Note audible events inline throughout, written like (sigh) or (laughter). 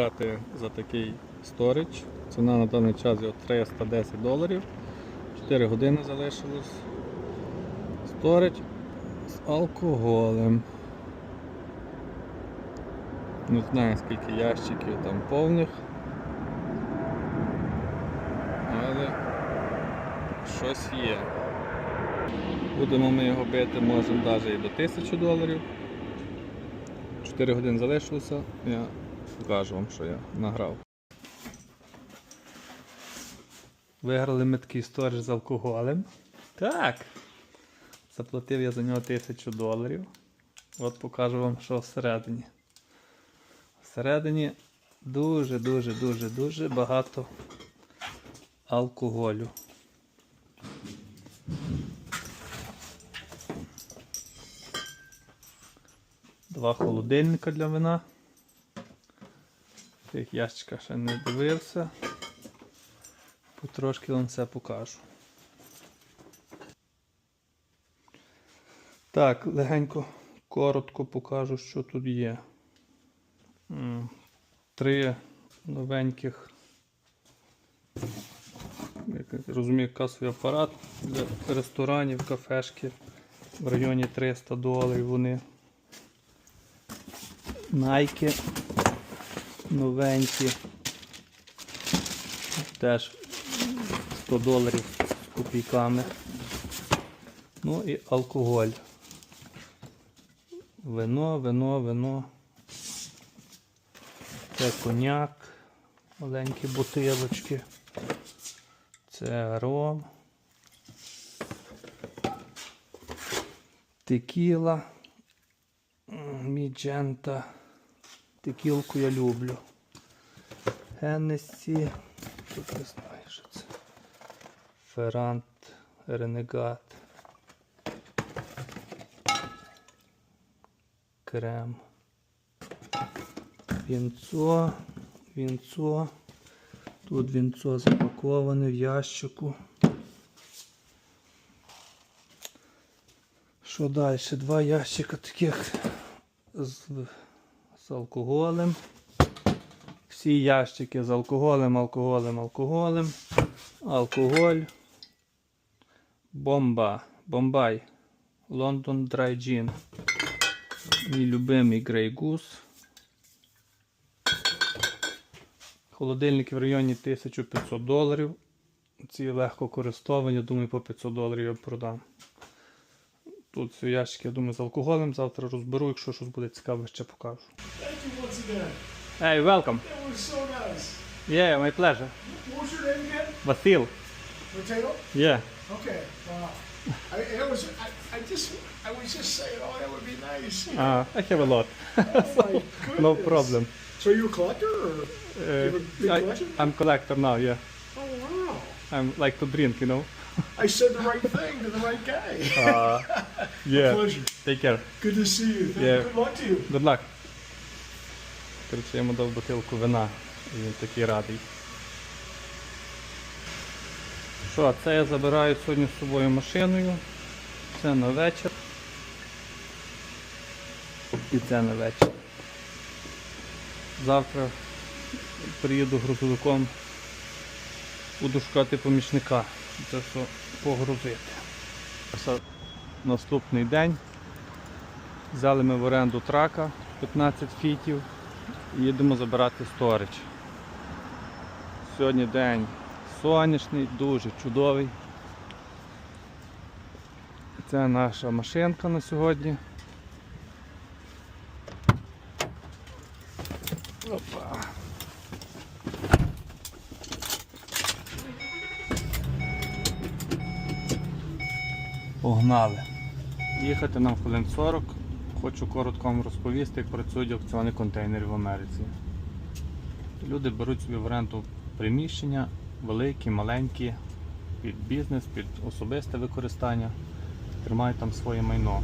Брати за такий сторіч. Ціна на даний час його 310 доларів. 4 години залишилось. Сторіч з алкоголем. Не знаю скільки ящиків там повних. Але щось є. Будемо ми його бити, можемо навіть і до 1000 доларів. 4 години залишилося, я покажу вам, що я награв. Виграли ми такий сторіч з алкоголем. Так. Заплатив я за нього 1000 доларів. От покажу вам, що всередині. Всередині дуже, дуже, дуже, дуже багато алкоголю. Два холодильника для вина. Тих ящиках ще не дивився. Потрошки вам все покажу. Так, легенько, коротко покажу, що тут є. Три новеньких, як розумію, касовий апарат для ресторанів, кафешки в районі 300 доларів вони. Найки новенькі. Теж 100 доларів з копійками. Ну і алкоголь. Вино, вино, вино. Це коньяк, маленькі бутилочки. Це ром. Текіла. Міджента. Текілку я люблю. Геннесі. Тут не знаю, що це. Ферант, Ренегат. Крем. Вінцо. Вінцо. Тут вінцо запаковане в ящику. Що далі? Два ящика таких з, з алкоголем. Всі ящики з алкоголем, алкоголем, алкоголем. Алкоголь. Бомба. Бомбай. Лондон Dry Gin. Мій любимий Grey Goose. Холодильники в районі 1500 доларів. Ці легко користовані, думаю, по 500 доларів я продам. Тут ці ящики, я думаю, з алкоголем. Завтра розберу, якщо щось буде цікаве, ще покажу. Hey, welcome. It was so nice. Yeah, my pleasure. What was your name again? Vasil. Potato? Yeah. Okay. Wow. I, it was. I, I just. I was just saying. Oh, that would be nice. Ah, Uh, I have a lot. oh my goodness. No problem. So you a collector, or Uh, you have a big I, collection? I'm collector now, yeah. oh wow. I'm like to drink, you know. I said the right thing to the right guy. (laughs) Uh, yeah. Pleasure. Take care. Good to see you. Thank- Yeah. Good luck to you. Good luck. Коротше, я йому дав бутилку вина. І він такий радий. Що, це я забираю сьогодні з собою машиною. Це на вечір. І це на вечір. Завтра приїду грузовиком. Буду шукати помічника. Це що погрузити. Наступний день. Взяли ми в оренду трака 15 фітів і їдемо забирати сторич. Сьогодні день сонячний, дуже чудовий. Це наша машинка на сьогодні. Погнали. Їхати нам хвилин 40. Хочу коротко вам розповісти, як працюють аукціони контейнерів в Америці. Люди беруть собі в оренду приміщення, великі, маленькі, під бізнес, під особисте використання, тримають там своє майно.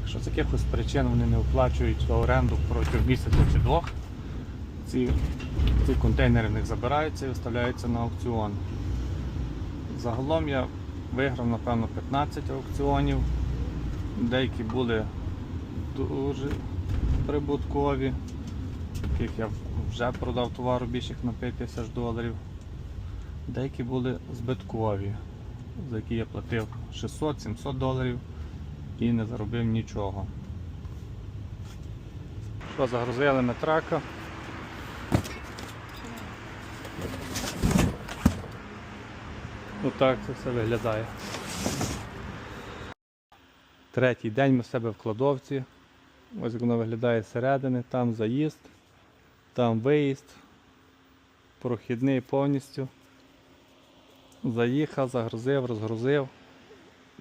Якщо з якихось причин вони не оплачують оренду протягом місяця чи двох, ці, ці контейнери в них забираються і виставляються на аукціон. Загалом я виграв, напевно, 15 аукціонів. Деякі були дуже прибуткові. яких я вже продав товару більше як на 5 тисяч доларів. Деякі були збиткові, за які я платив 600-700 доларів і не заробив нічого. Що, загрузили ми трака. Отак це все виглядає. Третій день ми в себе в кладовці. Ось як воно виглядає зсередини, там заїзд, там виїзд, прохідний повністю. Заїхав, загрузив, розгрузив.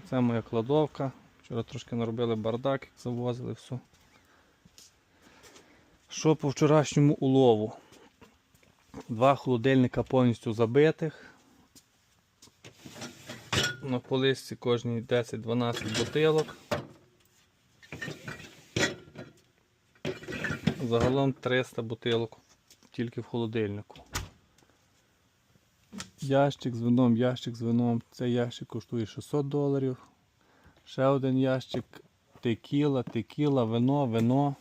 Це моя кладовка. Вчора трошки наробили бардак, як завозили все. Що по вчорашньому улову? Два холодильника повністю забитих. На полисці кожній 10-12 бутилок. Загалом 300 бутилок тільки в холодильнику. Ящик з вином, ящик з вином. Цей ящик коштує 600 доларів. Ще один ящик текіла, текіла, вино, вино.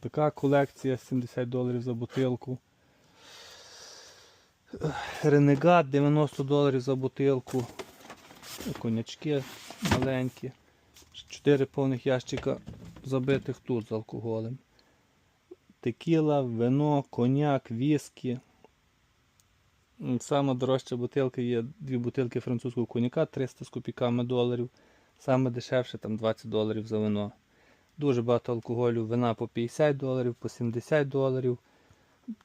Така колекція 70 доларів за бутилку. Ренегат 90 доларів за бутилку. Конячки маленькі. Чотири повних ящика забитих тут з алкоголем. Текіла, вино, коньяк, віскі. Сама дорожча бутилка є дві бутилки французького коньяка 300 з копійками доларів. Саме дешевше там 20 доларів за вино. Дуже багато алкоголю, вина по 50 доларів, по 70 доларів,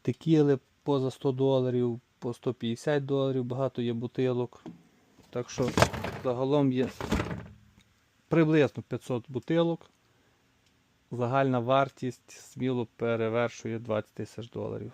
текіли поза 100 доларів, по 150 доларів, багато є бутилок. Так що загалом є приблизно 500 бутилок. Загальна вартість сміло перевершує 20 тисяч доларів.